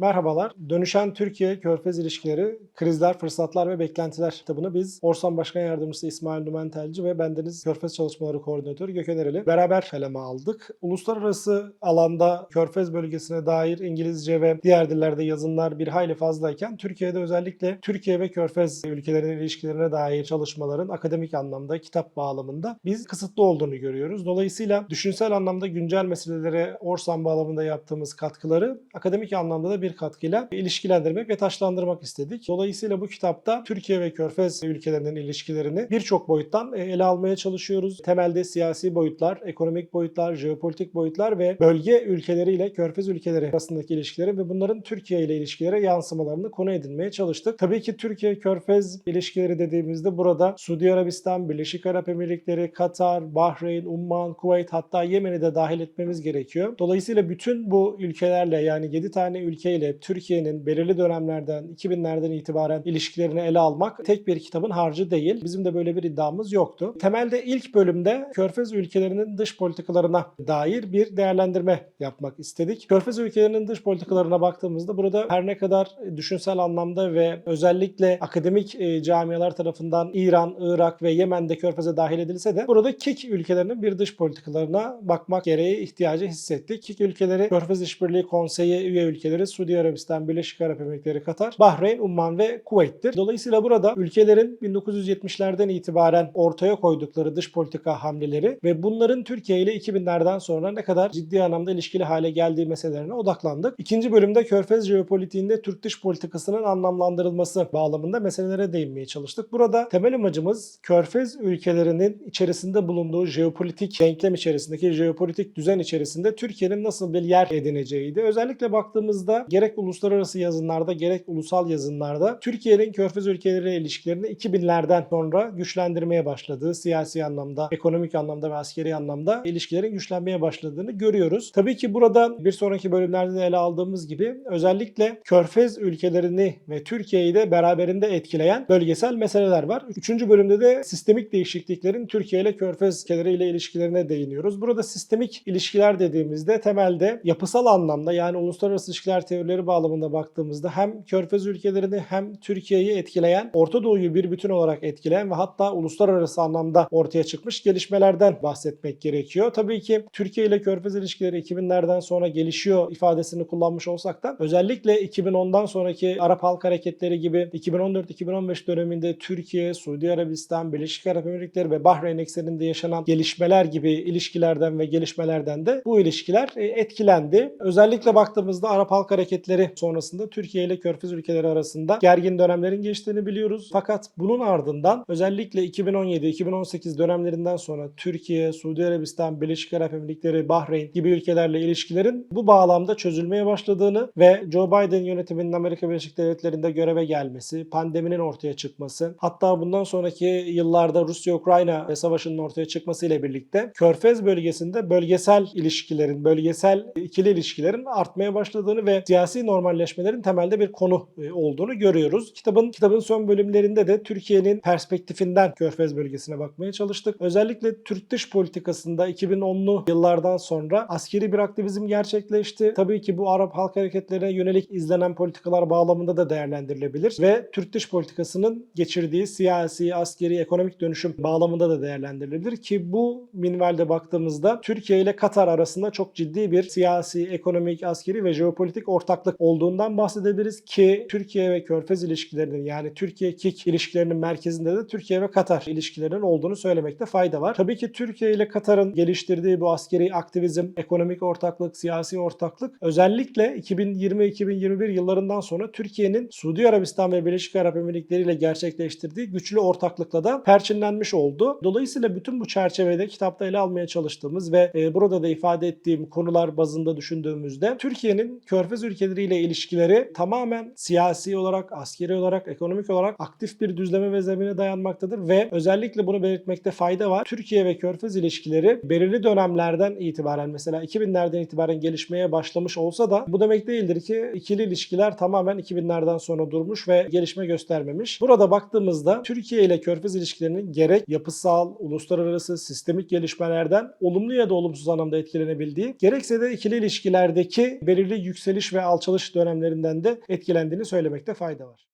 Merhabalar. Dönüşen Türkiye Körfez İlişkileri, Krizler, Fırsatlar ve Beklentiler kitabını biz Orsan Başkan Yardımcısı İsmail Numentelci ve bendeniz Körfez Çalışmaları Koordinatörü Gökhan Ereli beraber kaleme aldık. Uluslararası alanda Körfez bölgesine dair İngilizce ve diğer dillerde yazınlar bir hayli fazlayken Türkiye'de özellikle Türkiye ve Körfez ülkelerinin ilişkilerine dair çalışmaların akademik anlamda, kitap bağlamında biz kısıtlı olduğunu görüyoruz. Dolayısıyla düşünsel anlamda güncel meselelere Orsan bağlamında yaptığımız katkıları akademik anlamda da bir katkıyla ilişkilendirmek ve taşlandırmak istedik. Dolayısıyla bu kitapta Türkiye ve Körfez ülkelerinin ilişkilerini birçok boyuttan e, ele almaya çalışıyoruz. Temelde siyasi boyutlar, ekonomik boyutlar, jeopolitik boyutlar ve bölge ülkeleriyle Körfez ülkeleri arasındaki ilişkileri ve bunların Türkiye ile ilişkilere yansımalarını konu edinmeye çalıştık. Tabii ki Türkiye-Körfez ilişkileri dediğimizde burada Suudi Arabistan, Birleşik Arap Emirlikleri, Katar, Bahreyn, Umman, Kuveyt hatta Yemen'i de dahil etmemiz gerekiyor. Dolayısıyla bütün bu ülkelerle yani 7 tane ülkeyle Türkiye'nin belirli dönemlerden 2000'lerden itibaren ilişkilerini ele almak tek bir kitabın harcı değil. Bizim de böyle bir iddiamız yoktu. Temelde ilk bölümde Körfez ülkelerinin dış politikalarına dair bir değerlendirme yapmak istedik. Körfez ülkelerinin dış politikalarına baktığımızda burada her ne kadar düşünsel anlamda ve özellikle akademik e, camialar tarafından İran, Irak ve Yemen'de Körfez'e dahil edilse de burada KİK ülkelerinin bir dış politikalarına bakmak gereği ihtiyacı hissettik. KİK ülkeleri Körfez İşbirliği Konseyi üye ülkeleri Suudi Arabistan, Birleşik Arap Emirlikleri, Katar, Bahreyn, Umman ve Kuveyt'tir. Dolayısıyla burada ülkelerin 1970'lerden itibaren ortaya koydukları dış politika hamleleri ve bunların Türkiye ile 2000'lerden sonra ne kadar ciddi anlamda ilişkili hale geldiği meselelerine odaklandık. İkinci bölümde Körfez jeopolitiğinde Türk dış politikasının anlamlandırılması bağlamında meselelere değinmeye çalıştık. Burada temel amacımız Körfez ülkelerinin içerisinde bulunduğu jeopolitik denklem içerisindeki jeopolitik düzen içerisinde Türkiye'nin nasıl bir yer edineceğiydi. Özellikle baktığımızda gerek uluslararası yazınlarda gerek ulusal yazınlarda Türkiye'nin Körfez ülkeleriyle ilişkilerini 2000'lerden sonra güçlendirmeye başladığı, siyasi anlamda, ekonomik anlamda ve askeri anlamda ilişkilerin güçlenmeye başladığını görüyoruz. Tabii ki burada bir sonraki bölümlerde de ele aldığımız gibi özellikle Körfez ülkelerini ve Türkiye'yi de beraberinde etkileyen bölgesel meseleler var. Üçüncü bölümde de sistemik değişikliklerin Türkiye ile Körfez ülkeleriyle ilişkilerine değiniyoruz. Burada sistemik ilişkiler dediğimizde temelde yapısal anlamda yani uluslararası ilişkiler teorileri bağlamında baktığımızda hem Körfez ülkelerini hem Türkiye'yi etkileyen, Orta Doğu'yu bir bütün olarak etkileyen ve hatta uluslararası anlamda ortaya çıkmış gelişmelerden bahsetmek gerekiyor. Tabii ki Türkiye ile Körfez ilişkileri 2000'lerden sonra gelişiyor ifadesini kullanmış olsak da özellikle 2010'dan sonraki Arap Halk Hareketleri gibi 2014-2015 döneminde Türkiye, Suudi Arabistan, Birleşik Arap Emirlikleri ve Bahreyn ekseninde yaşanan gelişmeler gibi ilişkilerden ve gelişmelerden de bu ilişkiler e, etkilendi. Özellikle baktığımızda Arap Halk Hareketleri sonrasında Türkiye ile Körfez ülkeleri arasında gergin dönemlerin geçtiğini biliyoruz. Fakat bunun ardından özellikle 2017-2018 dönemlerinden sonra Türkiye, Suudi Arabistan, Birleşik Arap Emirlikleri, Bahreyn gibi ülkelerle ilişkilerin bu bağlamda çözülmeye başladığını ve Joe Biden yönetiminin Amerika Birleşik Devletleri'nde göreve gelmesi, pandeminin ortaya çıkması, hatta bundan sonraki yıllarda Rusya-Ukrayna savaşının ortaya çıkması ile birlikte Körfez bölgesinde bölgesel ilişkilerin, bölgesel ikili ilişkilerin artmaya başladığını ve siyasi normalleşmelerin temelde bir konu e, olduğunu görüyoruz. Kitabın kitabın son bölümlerinde de Türkiye'nin perspektifinden Körfez bölgesine bakmaya çalıştık. Özellikle Türk dış politikasında 2010'lu yıllardan sonra askeri bir aktivizm gerçekleşti. Tabii ki bu Arap halk hareketlerine yönelik izlenen politikalar bağlamında da değerlendirilebilir ve Türk dış politikasının geçirdiği siyasi, askeri, ekonomik dönüşüm bağlamında da değerlendirilebilir ki bu minvalde baktığımızda Türkiye ile Katar arasında çok ciddi bir siyasi, ekonomik, askeri ve jeopolitik ortaklık olduğundan bahsedebiliriz ki Türkiye ve Körfez ilişkilerinin yani Türkiye-KİK ilişkilerinin merkezinde de Türkiye ve Katar ilişkilerinin olduğunu söylemekte fayda var. Tabii ki Türkiye ile Katar'ın geliştirdiği bu askeri aktivizm, ekonomik ortaklık, siyasi ortaklık özellikle 2020-2021 yıllarından sonra Türkiye'nin Suudi Arabistan ve Birleşik Arap Emirlikleri ile gerçekleştirdiği güçlü ortaklıkla da perçinlenmiş oldu. Dolayısıyla bütün bu çerçevede kitapta ele almaya çalıştığımız ve e, burada da ifade ettiğim konular bazında düşündüğümüzde Türkiye'nin Körfez ülkeleriyle ilişkileri tamamen siyasi olarak, askeri olarak, ekonomik olarak aktif bir düzleme ve zemine dayanmaktadır ve özellikle bunu belirtmekte fayda var. Türkiye ve Körfez ilişkileri belirli dönemlerden itibaren mesela 2000'lerden itibaren gelişmeye başlamış olsa da bu demek değildir ki ikili ilişkiler tamamen 2000'lerden sonra durmuş ve gelişme göstermemiş. Burada baktığımızda Türkiye ile Körfez ilişkilerinin gerek yapısal, uluslararası, sistemik gelişmelerden olumlu ya da olumsuz anlamda etkilenebildiği, gerekse de ikili ilişkilerdeki belirli yükseliş ve alçalış dönemlerinden de etkilendiğini söylemekte fayda var.